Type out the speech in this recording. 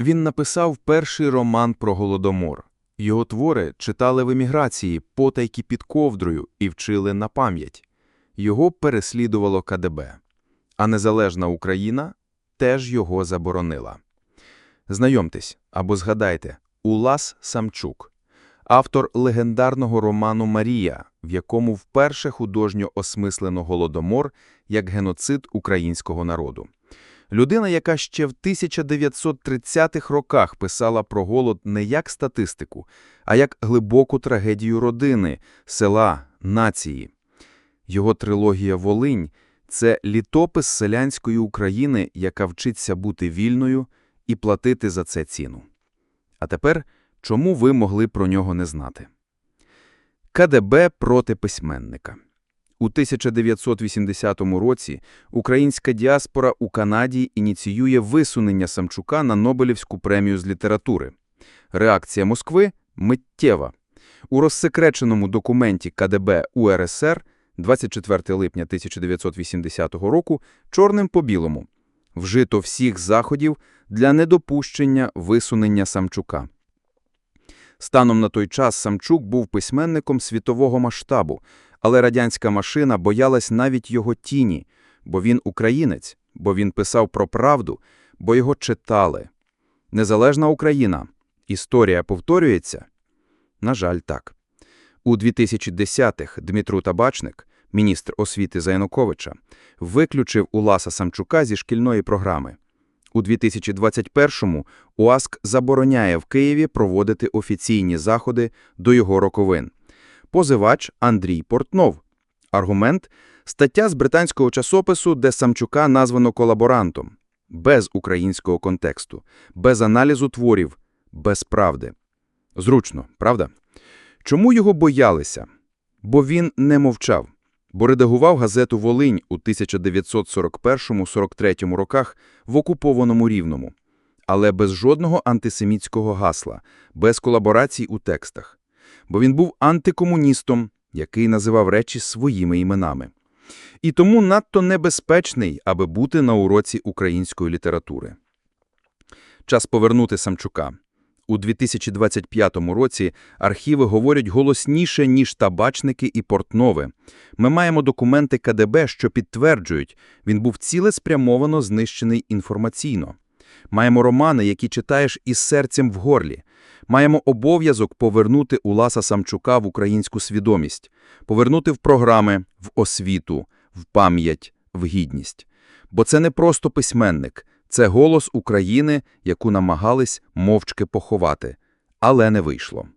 Він написав перший роман про Голодомор. Його твори читали в еміграції потайки під ковдрою і вчили на пам'ять. Його переслідувало КДБ. А незалежна Україна теж його заборонила. Знайомтесь або згадайте Улас Самчук, автор легендарного роману «Марія», в якому вперше художньо осмислено Голодомор як геноцид українського народу. Людина, яка ще в 1930-х роках писала про голод не як статистику, а як глибоку трагедію родини, села, нації. Його трилогія «Волинь» – це літопис селянської України, яка вчиться бути вільною і платити за це ціну. А тепер, чому ви могли про нього не знати? КДБ проти письменника. У 1980 році українська діаспора у Канаді ініціює висунення Самчука на Нобелівську премію з літератури. Реакція Москви миттєва. У розсекреченому документі КДБ УРСР 24 липня 1980 року чорним по білому вжито всіх заходів для недопущення висунення Самчука. Станом на той час Самчук був письменником світового масштабу, але радянська машина боялась навіть його тіні, бо він українець, бо він писав про правду, бо його читали. Незалежна Україна. Історія повторюється? На жаль, так. У 2010-х Дмитру Табачник, міністр освіти за Януковича, виключив Уласа Самчука зі шкільної програми. У 2021-му УАСК забороняє в Києві проводити офіційні заходи до його роковин. Позивач Андрій Портнов. Аргумент – стаття з британського часопису, де Самчука названо колаборантом. Без українського контексту, без аналізу творів, без правди. Зручно, правда? Чому його боялися? Бо він не мовчав. Бо редагував газету «Волинь» у 1941-43 роках в окупованому Рівному. Але без жодного антисемітського гасла, без колаборацій у текстах. Бо він був антикомуністом, який називав речі своїми іменами. І тому надто небезпечний, аби бути на уроці української літератури. Час повернути Самчука. У 2025 році архіви говорять голосніше, ніж табачники і портнови. Ми маємо документи КДБ, що підтверджують, він був цілеспрямовано знищений інформаційно. Маємо романи, які читаєш із серцем в горлі. Маємо обов'язок повернути Уласа Самчука в українську свідомість, повернути в програми, в освіту, в пам'ять, в гідність. Бо це не просто письменник, це голос України, яку намагались мовчки поховати, але не вийшло.